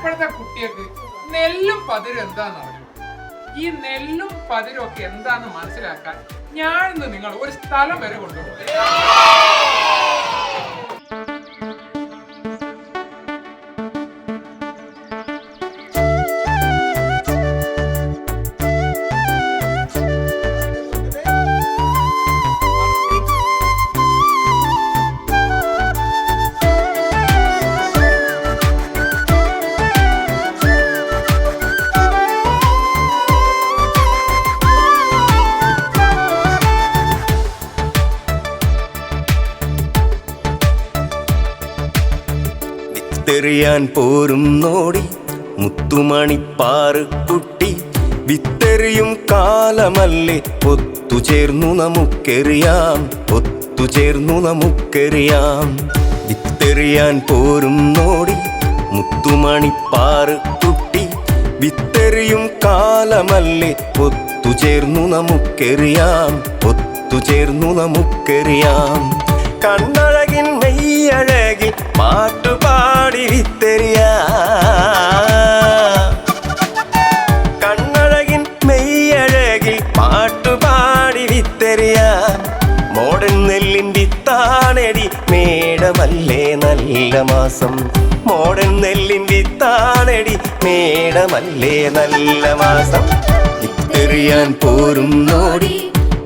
ഇപ്പോഴത്തെ കുട്ടികൾക്ക് നെല്ലും പതിരും എന്താണെന്ന് അറിയൂ? ഈ നെല്ലും പതിരും ഒക്കെ എന്താന്ന് മനസ്സിലാക്കാൻ ഞാൻ നിങ്ങൾ ഒരു സ്ഥലം വരെ കൊണ്ടുപോകും. വിത്തെറിയാൻ പോരും നോടി. മുത്തുമണിപ്പാറ് കുട്ടി. വിത്തെറിയും കാലമല്ലേ. ഒത്തുചേർന്നു നമുക്കെറിയാം. ഒത്തുചേർന്നു നമുക്കെറിയാം. വിത്തെറിയാൻ പോരും നോടി. മുത്തുമണിപ്പാറ് കുട്ടി. വിത്തെറിയും കാലമല്ലേ. ഒത്തുചേർന്നു നമുക്കെറിയാം. ഒത്തുചേർന്നു നമുക്കെറിയാം. കണ്ണഴകിൻ മെയ്യഴകിൽ പാട്ടുപാടി വിത്തെറിയ. കണ്ണഴകിൻ മെയ്യഴകിൽ പാട്ടുപാടി വിത്തെറിയ. മോഡൻ നെല്ലിൻ വിത്താണടി മേടമല്ലേ നല്ല മാസം. മോഡൻ നെല്ലിൻ വിത്താണടി മേടമല്ലേ നല്ല മാസം. വിത്തെറിയാൻ പോരും നോടി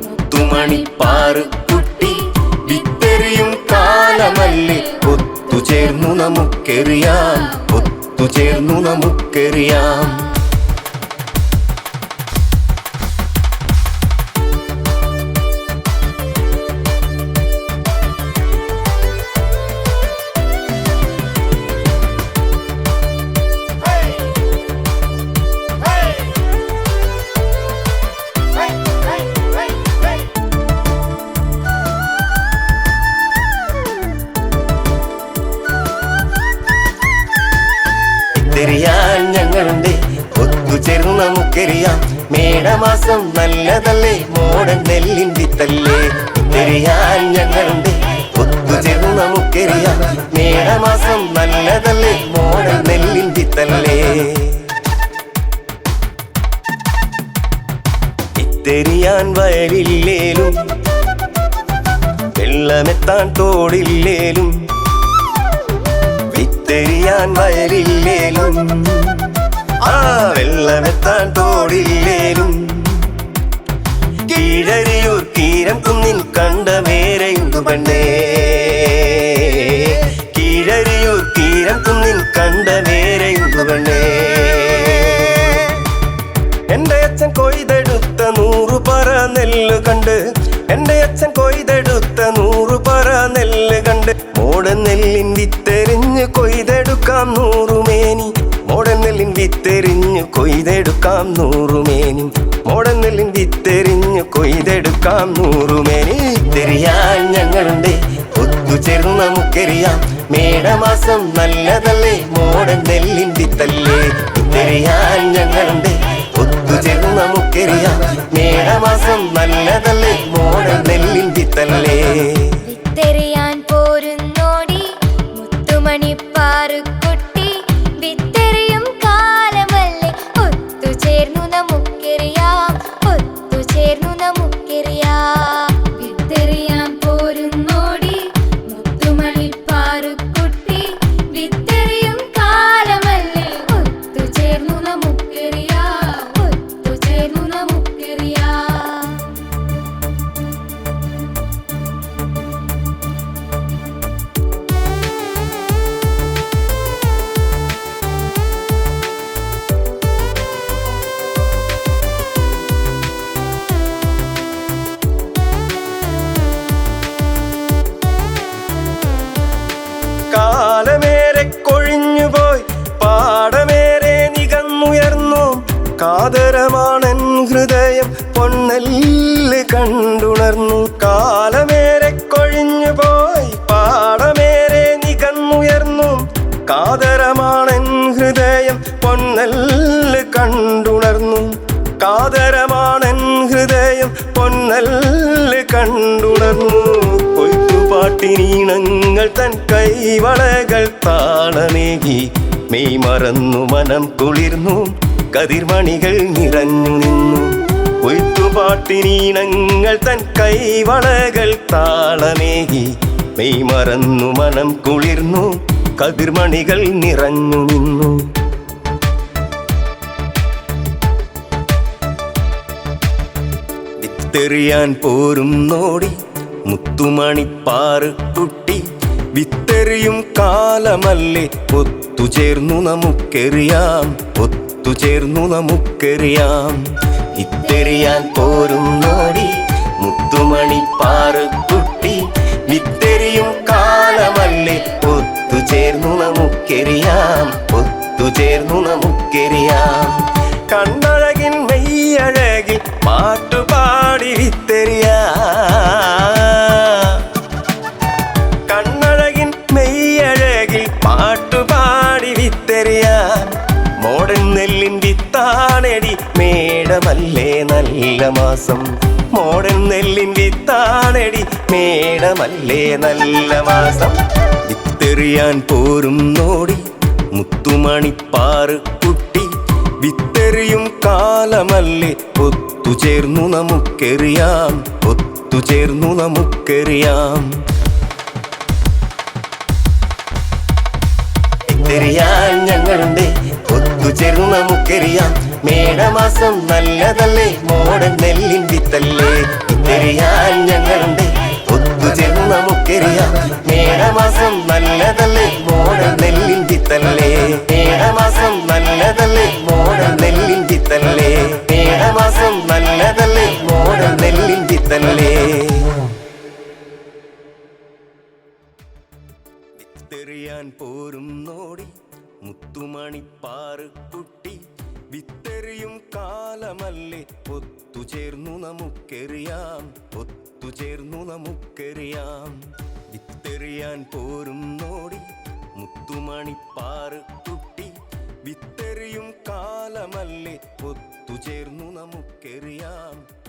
മുത്തുമണിപ്പാറ് കുട്ടി. വിത്തെറിയും കാലമല്ലേ ഒത്തുചേർന്നു നമുക്കെറിയാം ഒത്തുചേർന്നു നമുക്കെറിയാം. നമുക്കറിയാം മേടമാസം നല്ലതല്ലേ മോടൻ നെല്ലിൻ വിത്തല്ലേ. തിരിയാൻ ഞങ്ങളുണ്ട് ഒത്തുചേർന്ന് നമുക്കെറിയാം. മേടമാസം നല്ലതല്ലേ മോടൻ നെല്ലിൻ വിത്തല്ലേ. തെരിയാൻ വയലില്ലേലും വെള്ളമെത്താൻ തോടില്ലേലും വിത്തെറിയാൻ വയലില്ലേലും. ആ വെള്ളമെത്താൻ തോടില്ലേലും. കീഴരിയൂർ തീരം കുന്നിൻ കണ്ട മേരയുണ്ടു പെണ്ണേ. കീഴരിയൂർ തീരം കുന്നിൻ കണ്ട മേരയുണ്ടു പെണ്ണേ. എന്റെ അച്ഛൻ കൊയ്തെടുത്ത നൂറു പറ നെല്ല് കണ്ട്. എന്റെ അച്ഛൻ കൊയ്തെടുത്ത നൂറു പറ നെല്ല് കണ്ട്. മോടൻ നെല്ലിൻ വിത്തെറിഞ്ഞ് കൊയ്തെടുക്കാം നൂറുമേനി. മോടൻ നെല്ലിൻ വിത്തെറിഞ്ഞ് കൊയ്തെടുക്കാം നൂറുമേനി. മോടനെല്ലിൻ വിത്തെറിഞ്ഞ് കൊയ്തെടുക്കാം നൂറുമേനി. തെറിയാൻ ഞങ്ങളുണ്ട്. ഒത്തുചേർന്ന് നമുക്കറിയാം. മേടമാസം നല്ലതല്ലേ? മോടൻ നെല്ലിൻ വിത്തല്ലേ? തെറിയാൻ ഞങ്ങളുണ്ട്. ഒത്തുചേർന്ന് നമുക്കറിയാം. മേടമാസം നല്ലതല്ലേ? മോടൻ നെല്ലിൻ വിത്തല്ലേ? പൊന്നല്ല് കണ്ടുണർന്നു. കാലമേറെ കൊഴിഞ്ഞു പോയി. പാടമേറെ നികന്നുയർന്നു. കാതരമാണൻ ഹൃദയം പൊന്നല്ല് കണ്ടുണർന്നു. കാതരമാണൻ ഹൃദയം പൊന്നല്ല് കണ്ടുണർന്നു. കൊയ്ത്തുപാട്ടിനീണങ്ങൾ തൻ കൈവളകൾ താളമേകി. മെയ് മറന്നു മനം കുളിർന്നു. കതിർമണികൾ നിറഞ്ഞു നിന്നു. കൊയ്ത്തുപാട്ടിനീണങ്ങൾ തൻ കൈവളകൾ താളമേകി മെയ് മറന്നു മനം കുളിർന്നു കതിർമണികൾ നിറഞ്ഞു നിന്നു. വിത്തെറിയാൻ പോരും നോടി മുത്തുമണിപ്പാറ് കുട്ടി. വിത്തെറിയും കാലമല്ലേ ഒത്തുചേർന്നു നമുക്കെറിയാം ഒത്തുചേർന്നു നമുക്കെറിയാം. വിത്തെറിയാൻ പോരും നോടി. മുത്തുമണിപ്പാറ് കുട്ടി. വിത്തെറിയും കാലമല്ലേ? ഒത്തുചേർന്നു നമുക്കെറിയാം. ഒത്തുചേർന്നു നമുക്കെറിയാം. കണ്ണഴകിൻ നെല്ലിൻ വിത്താണടി. മേടമല്ലേ നല്ല മാസം വിത്തെറിയാൻ പോരും നോടി മുത്തുമണിപ്പാറ് കുട്ടി. വിത്തെറിയും കാലമല്ലേ. ഒത്തുചേർന്നു നമുക്കെറിയാം. ഒത്തുചേർന്നു നമുക്കെറിയാം. വിത്തെറിയാൻ ഞങ്ങളുണ്ട്. ഒത്തുചേർന്നു നമുക്കറിയാം. മേടമാസം നല്ലതല്ലേ. മോടൻ നെല്ലിൻ വിത്തല്ലേ. തിരിയാൻ ഞങ്ങളുണ്ട്. ഒത്തുചേർന്ന് നമുക്കറിയാം മേടമാസം നല്ലതല്ലേ? മോടൻ നെല്ലിൻ വിത്തല്ലേ മേടമാസം നല്ലതല്ലേ? മോടൻ നെല്ലിൻ വിത്തല്ലേ മേടമാസം നല്ലതല്ലേ? മോടൻ നെല്ലിൻ വിത്തല്ലേ തെറിയാൻ പോരും നോടി മുത്തുമണിപ്പാറ് കുട്ടി വിത്തെറിയും കാലമല്ലേ? ഒത്തുചേർന്നു നമുക്കെറിയാം. ഒത്തുചേർന്നു നമുക്കെറിയാം. വിത്തെറിയാൻ പോരും നോടി മുത്തുമണിപ്പാറ് കുട്ടി വിത്തെറിയും കാലമല്ലേ? ഒത്തുചേർന്നു നമുക്കെറിയാം.